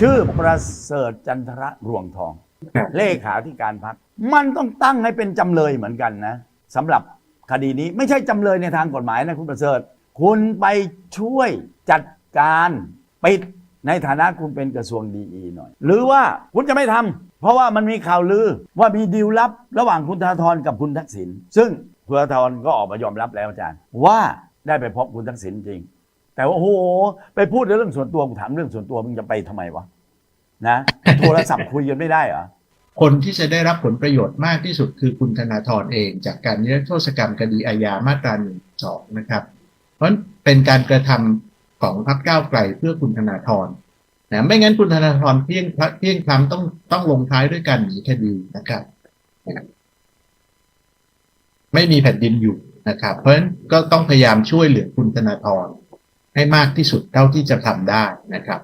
ชื่อประเสริฐจันทระรวงทองครับเลขาธิการพัก มันต้องตั้งให้เป็นจำเลยเหมือนกันนะสำหรับคดีนี้ไม่ใช่จำเลยในทางกฎหมายนะคุณประเสริฐ คุณไปช่วยจัดการปิดในฐานะคุณเป็นกระทรวงดีอีหน่อย หรือว่าคุณจะไม่ทำเพราะว่ามันมีข่าวลือว่ามีดีลลับ ระหว่างคุณธนาธรกับคุณทักษิณซึ่งคุณธนาธรก็ออกมายอมรับแล้วอาจารย์ ว่าได้ไปพบคุณทักษิณจริง แต่ว่าโอ้โหไปพูดเรื่องส่วนตัวกูถามเรื่องส่วนตัวมึงจะไปทำไมวะนะโทรศัพท์คุยกันไม่ได้เหรอคนที่จะได้รับผลประโยชน์มากที่สุดคือคุณธนาธรเอง จากการนิรโทษกรรมคดีอาญามาตราหนึ่งสองนะครับ เพราะเป็นการกระทำของพรรคก้าวไกลเพื่อคุณธนาธรนะไม่งั้นคุณธนาธรเพียงเพียงคำต้องต้องลงท้ายด้วยการหนีคดีนะครับ ไม่มีแผ่นดินอยู่นะครับ เพราะฉะนั้นก็ต้องพยายามช่วยเหลือคุณธนาธร ให้มากที่สุดเท่าที่จะทำได้นะครับ